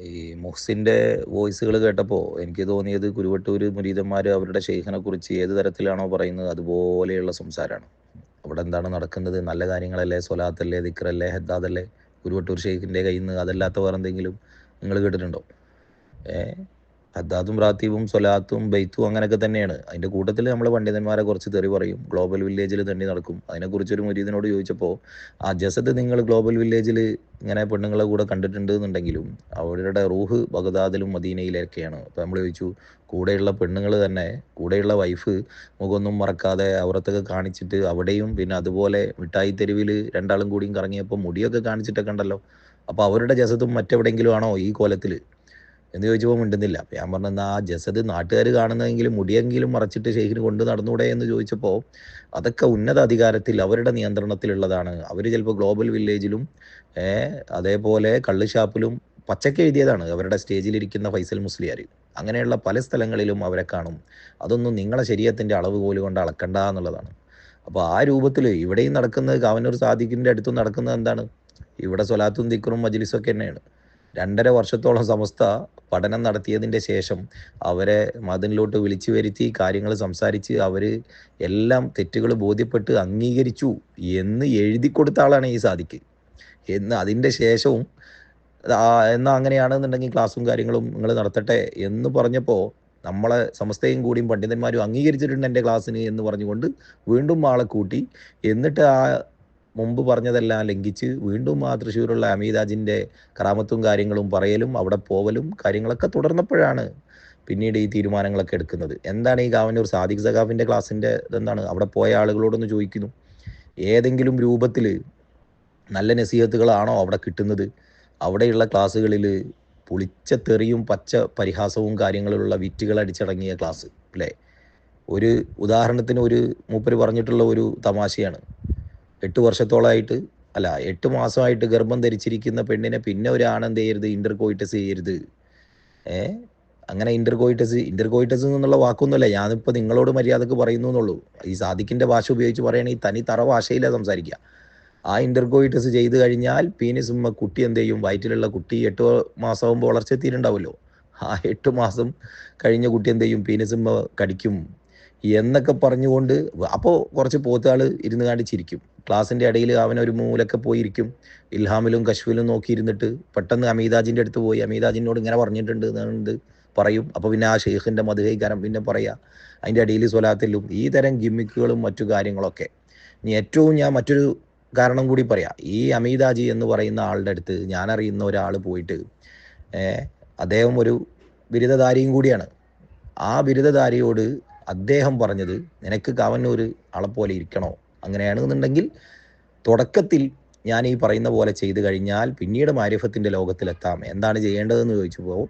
ഈ മുഹ്സിന്റെ വോയിസുകൾ കേട്ടപ്പോൾ എനിക്ക് തോന്നിയത് കുരുവട്ടൂർ മുരീതന്മാർ അവരുടെ ഷെയ്ഖിനെ കുറിച്ച് ഏത് തരത്തിലാണോ പറയുന്നത് അതുപോലെയുള്ള സംസാരമാണ് അവിടെ എന്താണ് നടക്കുന്നത്? നല്ല കാര്യങ്ങളല്ലേ? സ്വലാത്തല്ലേ? ദിക്റല്ലേ? ഹെദ്ദാദല്ലേ? കുരുവട്ടൂർ ഷെയ്ഖിന്റെ കയ്യിൽ നിന്ന് അതല്ലാത്ത വേറെ എന്തെങ്കിലും നിങ്ങൾ കേട്ടിട്ടുണ്ടോ? ഏ? ഹദ്ദാദും റാത്തീബും സൊലാത്തും ബെയ്ത്തും അങ്ങനെയൊക്കെ തന്നെയാണ്. അതിന്റെ കൂട്ടത്തിൽ നമ്മൾ പണ്ഡിതന്മാരെ കുറച്ച് തെറി പറയും. ഗ്ലോബൽ വില്ലേജിൽ തന്നെ നടക്കും. അതിനെക്കുറിച്ച് ഒരു മുരീദിനോട് ചോദിച്ചപ്പോൾ ആ ജസദ് നിങ്ങൾ ഗ്ലോബൽ വില്ലേജിൽ ഇങ്ങനെ പെണ്ണുങ്ങളെ കൂടെ കണ്ടിട്ടുണ്ട് എന്നുണ്ടെങ്കിലും അവരുടെ റൂഹ് ബഗ്ദാദിലും മദീനയിലൊക്കെയാണ്. അപ്പോൾ നമ്മൾ ചോദിച്ചു കൂടെയുള്ള പെണ്ണുങ്ങൾ തന്നെ കൂടെയുള്ള വൈഫ് മുഖമൊന്നും മറക്കാതെ അവരത്തൊക്കെ കാണിച്ചിട്ട് അവിടെയും പിന്നെ അതുപോലെ മിഠായി തെരുവിൽ രണ്ടാളും കൂടിയും കറങ്ങിയപ്പോൾ മുടിയൊക്കെ കാണിച്ചിട്ടൊക്കെ ഉണ്ടല്ലോ. അപ്പോൾ അവരുടെ ജസത്തും മറ്റെവിടെയെങ്കിലും ആണോ ഈ കോലത്തിൽ എന്ന് ചോദിച്ചപ്പോൾ മിണ്ടുന്നില്ല. അപ്പം ഞാൻ പറഞ്ഞ ആ ജസദ് നാട്ടുകാർ കാണുന്നതെങ്കിലും മുടിയെങ്കിലും മറച്ചിട്ട് ഷെയ്ഖിന് കൊണ്ട് നടന്നൂടെ എന്ന് ചോദിച്ചപ്പോൾ അതൊക്കെ ഉന്നത അധികാരത്തിൽ അവരുടെ നിയന്ത്രണത്തിലുള്ളതാണ്. അവർ ചിലപ്പോൾ ഗ്ലോബൽ വില്ലേജിലും അതേപോലെ കള്ള് ഷാപ്പിലും പച്ചക്ക് എഴുതിയതാണ് അവരുടെ സ്റ്റേജിലിരിക്കുന്ന ഫൈസൽ മുസ്ലിയാർ അങ്ങനെയുള്ള പല സ്ഥലങ്ങളിലും അവരെ കാണും. അതൊന്നും നിങ്ങളെ ശരീരത്തിന്റെ അളവ് പോലും കൊണ്ട് അളക്കണ്ട എന്നുള്ളതാണ്. അപ്പോൾ ആ രൂപത്തിൽ ഇവിടെയും നടക്കുന്നത് കാവനൂർ സാദിഖിന്റെ അടുത്തും നടക്കുന്നത് എന്താണ്? ഇവിടെ സ്വലാത്തും ദിക്കറും മജ്ലിസും ഒക്കെ തന്നെയാണ്. രണ്ടര വർഷത്തോളം സംസ്ഥ പഠനം നടത്തിയതിന്റെ ശേഷം അവരെ മതിനിലോട്ട് വിളിച്ചു വരുത്തി കാര്യങ്ങൾ സംസാരിച്ച് അവർ എല്ലാം തെറ്റുകൾ ബോധ്യപ്പെട്ട് അംഗീകരിച്ചു എന്ന് എഴുതി കൊടുത്ത ആളാണ് ഈ സാദിക്ക് എന്ന് അതിന്റെ ശേഷവും എന്നാൽ അങ്ങനെയാണെന്നുണ്ടെങ്കിൽ ക്ലാസ്സും കാര്യങ്ങളും നിങ്ങൾ നടത്തട്ടെ എന്ന് പറഞ്ഞപ്പോൾ നമ്മളെ സമസ്തയും കൂടിയും പണ്ഡിതന്മാരും അംഗീകരിച്ചിട്ടുണ്ട് എന്റെ ക്ലാസ്സിന് എന്ന് പറഞ്ഞുകൊണ്ട് വീണ്ടും ആളെ കൂട്ടി. എന്നിട്ട് ആ മുമ്പ് പറഞ്ഞതെല്ലാം ലംഘിച്ച് വീണ്ടും ആ തൃശ്ശൂരുള്ള അമീതാജിന്റെ കറാമത്തും കാര്യങ്ങളും പറയലും അവിടെ പോവലും കാര്യങ്ങളൊക്കെ തുടർന്നപ്പോഴാണ് പിന്നീട് ഈ തീരുമാനങ്ങളൊക്കെ എടുക്കുന്നത്. എന്താണ് ഈ കാവന്നൂർ സാദിഖ് സഖാഫിന്റെ ക്ലാസ്സിന്റെ ഇതെന്താണ്? അവിടെ പോയ ആളുകളോടൊന്ന് ചോദിക്കുന്നു. ഏതെങ്കിലും രൂപത്തിൽ നല്ല നസീഹത്തുകളാണോ അവിടെ കിട്ടുന്നത്? അവിടെയുള്ള ക്ലാസ്സുകളിൽ പുളിച്ച തെറിയും പച്ച പരിഹാസവും കാര്യങ്ങളിലുള്ള വിറ്റുകൾ അടിച്ചടങ്ങിയ ക്ലാസ് അല്ലേ? ഒരു ഉദാഹരണത്തിന് ഒരു മൂപ്പര് പറഞ്ഞിട്ടുള്ള ഒരു തമാശയാണ്. എട്ട് വർഷത്തോളമായിട്ട് അല്ല എട്ട് മാസമായിട്ട് ഗർഭം ധരിച്ചിരിക്കുന്ന പെണ്ണിനെ പിന്നെ ഒരു ആണെന്ത് ചെയ്യരുത്? ഇന്റർകോയിറ്റസ് ചെയ്യരുത്. ഏ? അങ്ങനെ ഇന്റർകോയിറ്റസ് ഇന്റർകോയിറ്റസ് എന്നുള്ള വാക്കൊന്നുമല്ല. ഞാനിപ്പോൾ നിങ്ങളോട് മര്യാദയ്ക്ക് പറയുന്നു എന്നുള്ളൂ ഈ സാദിക്കിന്റെ ഭാഷ ഉപയോഗിച്ച് പറയുകയാണെങ്കിൽ തനി തറ ഭാഷയിലാണ് സംസാരിക്കുക. ആ ഇന്റർകോയിറ്റസ് ചെയ്തു കഴിഞ്ഞാൽ പീനിസുമ്മ കുട്ടി എന്ത് ചെയ്യും? വയറ്റിലുള്ള കുട്ടി എട്ട് മാസമാകുമ്പോൾ വളർച്ച എത്തിയിട്ടുണ്ടാവുമല്ലോ ആ എട്ട് മാസം കഴിഞ്ഞ കുട്ടി എന്ത് ചെയ്യും? പീനിസുമ്മ കടിക്കും. എന്നൊക്കെ പറഞ്ഞുകൊണ്ട് അപ്പോൾ കുറച്ച് പോത്തുകൾ ഇരുന്ന് കാണ്ടി ചിരിക്കും. ക്ലാസ്സിന്റെ ഇടയിൽ അവൻ ഒരു മൂലൊക്കെ പോയിരിക്കും. ഇൽഹാമിലും കശ്വിലും നോക്കിയിരുന്നിട്ട് പെട്ടെന്ന് അമീതാജിന്റെ അടുത്ത് പോയി. അമീതാജിനോട് ഇങ്ങനെ പറഞ്ഞിട്ടുണ്ട് പറയും. അപ്പോൾ പിന്നെ ആ ഷെയ്ഖിന്റെ മധുഹൈകാരം പിന്നെ പറയുക അതിന്റെ അടിയിൽ സ്വലാത്തിലും ഈ തരം ഗിമ്മിക്കുകളും മറ്റു കാര്യങ്ങളൊക്കെ. ഇനി ഏറ്റവും ഞാൻ മറ്റൊരു കാരണം കൂടി പറയാം ഈ അമീതാജി എന്ന് പറയുന്ന ആളുടെ അടുത്ത് ഞാൻ അറിയുന്ന ഒരാൾ പോയിട്ട് അദ്ദേഹം ഒരു ബിരുദധാരിയും കൂടിയാണ്. ആ ബിരുദധാരിയോട് അദ്ദേഹം പറഞ്ഞത് നിനക്ക് കാവന്നൂർ ആളെപ്പോലെ ഇരിക്കണോ? അങ്ങനെയാണെന്നുണ്ടെങ്കിൽ തുടക്കത്തിൽ ഞാൻ ഈ പറയുന്ന പോലെ ചെയ്തു കഴിഞ്ഞാൽ പിന്നീട് മാരിഫത്തിന്റെ ലോകത്തിലെത്താം. എന്താണ് ചെയ്യേണ്ടതെന്ന് ചോദിച്ചപ്പോൾ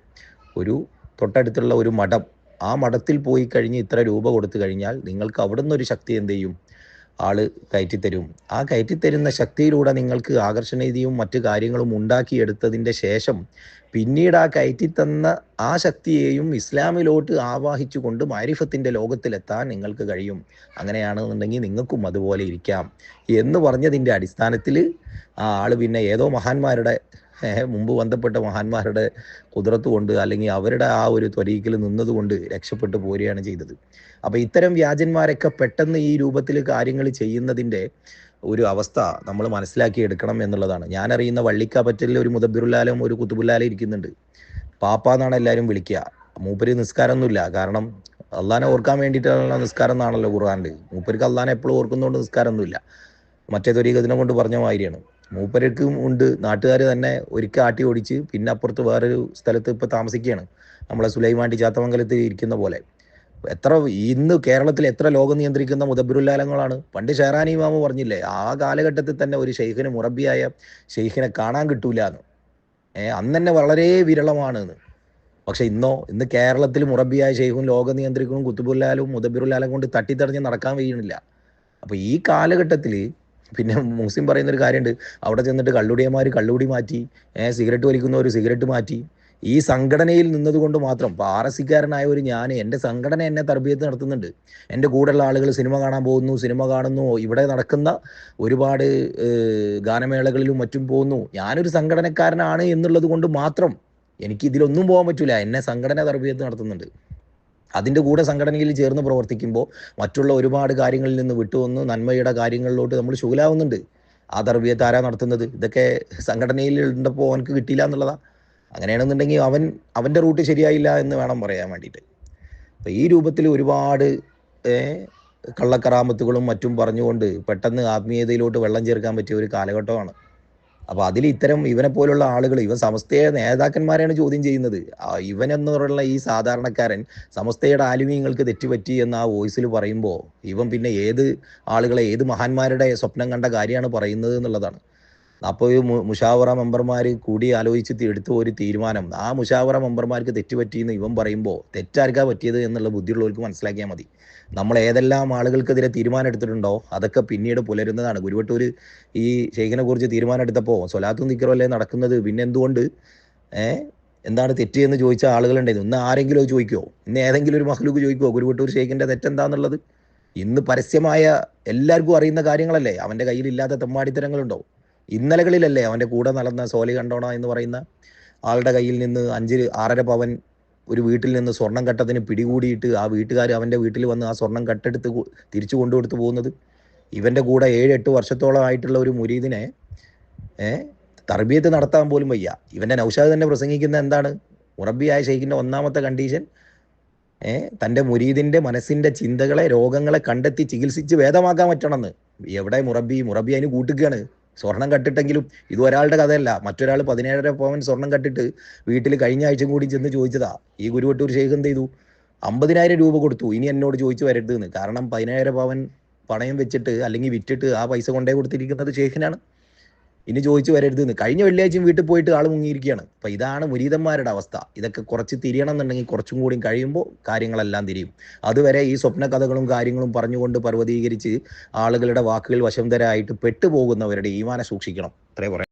ഒരു തൊട്ടടുത്തുള്ള ഒരു മഠം ആ മഠത്തിൽ പോയി കഴിഞ്ഞ് ഇത്ര രൂപ കൊടുത്തു കഴിഞ്ഞാൽ നിങ്ങൾക്ക് അവിടെ നിന്നൊരു ശക്തി എന്ത് ചെയ്യും? ആൾ കയറ്റിത്തരും. ആ കയറ്റിത്തരുന്ന ശക്തിയിലൂടെ നിങ്ങൾക്ക് ആകർഷണീതിയും മറ്റു കാര്യങ്ങളും ഉണ്ടാക്കിയെടുത്തതിന്റെ ശേഷം പിന്നീട് ആ കയറ്റിത്തന്ന ആ ശക്തിയെയും ഇസ്ലാമിലോട്ട് ആവാഹിച്ചുകൊണ്ട് മാരിഫത്തിന്റെ ലോകത്തിലെത്താൻ നിങ്ങൾക്ക് കഴിയും. അങ്ങനെയാണെന്നുണ്ടെങ്കിൽ നിങ്ങൾക്കും അതുപോലെ ഇരിക്കാം. എന്ന് പറഞ്ഞതിന്റെ അടിസ്ഥാനത്തിൽ ആ ആൾ പിന്നെ ഏതോ മഹാന്മാരുടെ മുമ്പ് ബന്ധപ്പെട്ട മഹാന്മാരുടെ കുതിരത്ത് കൊണ്ട് അല്ലെങ്കിൽ അവരുടെ ആ ഒരു ത്വരീക്കിൽ നിന്നതുകൊണ്ട് രക്ഷപ്പെട്ടു പോരുകയാണ് ചെയ്തത്. അപ്പോൾ ഇത്തരം വ്യാജന്മാരൊക്കെ പെട്ടെന്ന് ഈ രൂപത്തിൽ കാര്യങ്ങൾ ചെയ്യുന്നതിന്റെ ഒരു അവസ്ഥ നമ്മൾ മനസ്സിലാക്കി എടുക്കണം എന്നുള്ളതാണ്. ഞാൻ അറിയുന്ന വള്ളിക്കാപ്പറ്റലിൽ ഒരു മുദബിറുല്ലാലും ഒരു കുത്തുബുല്ലാലും ഇരിക്കുന്നുണ്ട്. പാപ്പ എന്നാണ് എല്ലാവരും വിളിക്കുക. മൂപ്പര് നിസ്കാരമൊന്നുമില്ല. കാരണം അള്ളാനെ ഓർക്കാൻ വേണ്ടിയിട്ടുള്ള നിസ്കാരം എന്നാണല്ലോ ഖുർആാനിൽ മൂപ്പർക്ക് അള്ളാനെ എപ്പോഴും ഓർക്കുന്നതുകൊണ്ട് നിസ്കാരമൊന്നുമില്ല. മറ്റേ തൊരീകത്തിനെ കൊണ്ട് പറഞ്ഞ മാതിരിയാണ്. മൂപ്പർക്കും ഉണ്ട്. നാട്ടുകാർ തന്നെ ഒരിക്കൽ ആട്ടി ഓടിച്ച് പിന്നെ അപ്പുറത്ത് വേറൊരു സ്ഥലത്ത് ഇപ്പോൾ താമസിക്കുകയാണ്. നമ്മളെ സുലൈമാണ്ടി ചാത്തമംഗലത്ത് ഇരിക്കുന്ന പോലെ. എത്ര ഇന്ന് കേരളത്തിൽ എത്ര ലോകം നിയന്ത്രിക്കുന്ന മുദബിറുല്ലാലങ്ങളാണ് പണ്ട് ഷെഹറാനി മാമ പറഞ്ഞില്ലേ ആ കാലഘട്ടത്തിൽ തന്നെ ഒരു ഷെയ്ഖിന് മുറബിയായ ഷെയ്ഖിനെ കാണാൻ കിട്ടൂല എന്ന്. ഏഹ് അന്ന് തന്നെ വളരെ വിരളമാണ് പക്ഷെ ഇന്നോ ഇന്ന് കേരളത്തിൽ മുറബിയായ ഷെയ്ഖും ലോകം നിയന്ത്രിക്കും കുത്തുബുല്ലാലും മുദബിറുല്ലാലും കൊണ്ട് തട്ടിത്തടഞ്ഞ് നടക്കാൻ കഴിയണില്ല. അപ്പൊ ഈ കാലഘട്ടത്തിൽ പിന്നെ മുസ്ലിം പറയുന്ന ഒരു കാര്യമുണ്ട് അവിടെ ചെന്നിട്ട് കള്ളുടിയന്മാർ കള്ളുടി മാറ്റി സിഗരറ്റ് വലിക്കുന്നവർ സിഗരറ്റ് മാറ്റി. ഈ സംഘടനയിൽ നിന്നതുകൊണ്ട് മാത്രം ഇപ്പൊ ആർ എസ് സിക്കാരനായ ഒരു ഞാൻ എന്റെ സംഘടന എന്നെ തർബീയത്ത് നടത്തുന്നുണ്ട്. എന്റെ കൂടെയുള്ള ആളുകൾ സിനിമ കാണാൻ പോകുന്നു സിനിമ കാണുന്നു ഇവിടെ നടക്കുന്ന ഒരുപാട് ഗാനമേളകളിലും മറ്റും പോകുന്നു. ഞാനൊരു സംഘടനക്കാരനാണ് എന്നുള്ളത് കൊണ്ട് മാത്രം എനിക്ക് ഇതിലൊന്നും പോകാൻ പറ്റില്ല എന്നെ സംഘടന തർബീയത്ത് നടത്തുന്നുണ്ട്. അതിന്റെ കൂടെ സംഘടനയിൽ ചേർന്ന് പ്രവർത്തിക്കുമ്പോൾ മറ്റുള്ള ഒരുപാട് കാര്യങ്ങളിൽ നിന്ന് വിട്ടുവന്ന്. നന്മയുടെ കാര്യങ്ങളിലോട്ട് നമ്മൾ ശൂലാവുന്നുണ്ട് ആ തർബീയത്ത് ആരാ നടത്തുന്നത്. ഇതൊക്കെ സംഘടനയിൽ ഉണ്ടപ്പോൾ അവനക്ക് കിട്ടിയില്ല എന്നുള്ളതാണ് അങ്ങനെയാണെന്നുണ്ടെങ്കിൽ അവൻ അവന്റെ റൂട്ട് ശരിയായില്ല എന്ന് വേണം പറയാൻ വേണ്ടിയിട്ട്. അപ്പോൾ ഈ രൂപത്തിൽ ഒരുപാട് കള്ളക്കറാമത്തുകളും മറ്റും പറഞ്ഞുകൊണ്ട് പെട്ടെന്ന് ആത്മീയതയിലോട്ട് വെള്ളം ചേർക്കാൻ പറ്റിയ ഒരു കാലഘട്ടമാണ്. അപ്പോൾ അതിൽ ഇത്തരം ഇവനെ പോലുള്ള ആളുകൾ ഇവൻ സമസ്തയെ നേതാക്കന്മാരെയാണ് ചോദ്യം ചെയ്യുന്നത്. ഇവൻ പറയുന്ന ഈ സാധാരണക്കാരൻ സമസ്തയുടെ ആലുമീങ്ങൾക്ക് തെറ്റുപറ്റി എന്ന് ആ വോയിസിൽ പറയുമ്പോൾ ഇവൻ പിന്നെ ഏത് ആളുകളെ ഏത് മഹാന്മാരുടെ സ്വപ്നം കണ്ട കാര്യമാണ് പറയുന്നത് എന്നുള്ളതാണ്. അപ്പോൾ ഈ മുഷാവറ മെമ്പർമാർ കൂടി ആലോചിച്ച് എടുത്ത ഒരു തീരുമാനം. ആ മുഷാവറ മെമ്പർമാർക്ക് തെറ്റുപറ്റിയെന്ന് ഇവൻ പറയുമ്പോൾ തെറ്റാർക്കാ പറ്റിയത് എന്നുള്ള ബുദ്ധിയുള്ളവർക്ക് മനസ്സിലാക്കിയാൽ മതി. നമ്മൾ ഏതെല്ലാം ആളുകൾക്കെതിരെ തീരുമാനം എടുത്തിട്ടുണ്ടോ അതൊക്കെ പിന്നീട് പുലരുന്നതാണ്. ഗുരുവട്ടൂർ ഈ ഷെയ്ഖിനെ കുറിച്ച് തീരുമാനം എടുത്തപ്പോൾ സ്വലാത്തും നിക്കറല്ലേ നടക്കുന്നത്? പിന്നെ എന്തുകൊണ്ട് എന്താണ് തെറ്റ് എന്ന് ചോദിച്ച ആളുകളുണ്ടായിരുന്നു ഇന്ന് ആരെങ്കിലും ചോദിക്കുമോ ഇന്ന് ഏതെങ്കിലും ഒരു മഹ്ലൂക്ക് ചോദിക്കുമോ ഗുരുവട്ടൂർ ഷെയ്ഖിന്റെ തെറ്റെന്താന്നുള്ളത്? ഇന്ന് പരസ്യമായ എല്ലാവർക്കും അറിയുന്ന കാര്യങ്ങളല്ലേ? അവന്റെ കയ്യിലില്ലാത്ത തെമ്മാടിത്തരങ്ങളുണ്ടോ? ഇന്നലകളിലല്ലേ അവന്റെ കൂടെ നടന്ന സോലി കണ്ടോണ എന്ന് പറയുന്ന ആളുടെ കയ്യിൽ നിന്ന് അഞ്ച് ആറര പവൻ ഒരു വീട്ടിൽ നിന്ന് സ്വർണം കട്ടത്തിന് പിടികൂടിയിട്ട് ആ വീട്ടുകാർ അവന്റെ വീട്ടിൽ വന്ന് ആ സ്വർണം കട്ടെടുത്ത് തിരിച്ചു കൊണ്ടുകൊടുത്ത് പോകുന്നത് ഇവന്റെ കൂടെ ഏഴ് എട്ട് വർഷത്തോളം ആയിട്ടുള്ള ഒരു മുരീദിനെ തർബീയത്ത് നടത്താൻ പോലും വയ്യ. ഇവന്റെ നൗഷാദ് തന്നെ പ്രസംഗിക്കുന്ന എന്താണ്? മുറബിയായ ഷെയ്ഖിന്റെ ഒന്നാമത്തെ കണ്ടീഷൻ തന്റെ മുരീദിന്റെ മനസ്സിന്റെ ചിന്തകളെ രോഗങ്ങളെ കണ്ടെത്തി ചികിത്സിച്ച് ഭേദമാക്കാൻ പറ്റണമെന്ന്. എവിടെ മുറബി മുറബി അതിന് കൂട്ടുകയാണ്. സ്വർണം കട്ടിട്ടെങ്കിലും ഇത് ഒരാളുടെ കഥയല്ല. മറ്റൊരാൾ പതിനേഴര പവൻ സ്വർണം കട്ടിട്ട് വീട്ടിൽ കഴിഞ്ഞ ആഴ്ച കൂടി ചെന്ന് ചോദിച്ചതാ. ഈ ഗുരുവട്ടൂർ ഷെയ്ഖ് എന്ത് ചെയ്തു? അമ്പതിനായിരം രൂപ കൊടുത്തു. ഇനി എന്നോട് ചോദിച്ചു വരരുത് എന്ന്. കാരണം പതിനായിരം പവൻ പണയം വെച്ചിട്ട് അല്ലെങ്കിൽ വിറ്റിട്ട് ആ പൈസ കൊണ്ടേ കൊടുത്തിരിക്കുന്നത് ഷെയ്ഖിനാണ് ഇനി ചോദിച്ചു വരരുത് എന്ന് കഴിഞ്ഞ വെള്ളിയാഴ്ചയും വീട്ടിൽ പോയിട്ട് ആൾ മുങ്ങിയിരിക്കുകയാണ്. അപ്പൊ ഇതാണ് മുരീതന്മാരുടെ അവസ്ഥ. ഇതൊക്കെ കുറച്ച് തിരിയണം എന്നുണ്ടെങ്കിൽ കുറച്ചും കൂടി കഴിയുമ്പോൾ കാര്യങ്ങളെല്ലാം തിരിയും. അതുവരെ ഈ സ്വപ്ന കഥകളും കാര്യങ്ങളും പറഞ്ഞുകൊണ്ട് പർവതീകരിച്ച് ആളുകളുടെ വാക്കുകൾ വശംതരായിട്ട് പെട്ടുപോകുന്നവരുടെ ഈമാനെ സൂക്ഷിക്കണം. അത്രേ പറയാം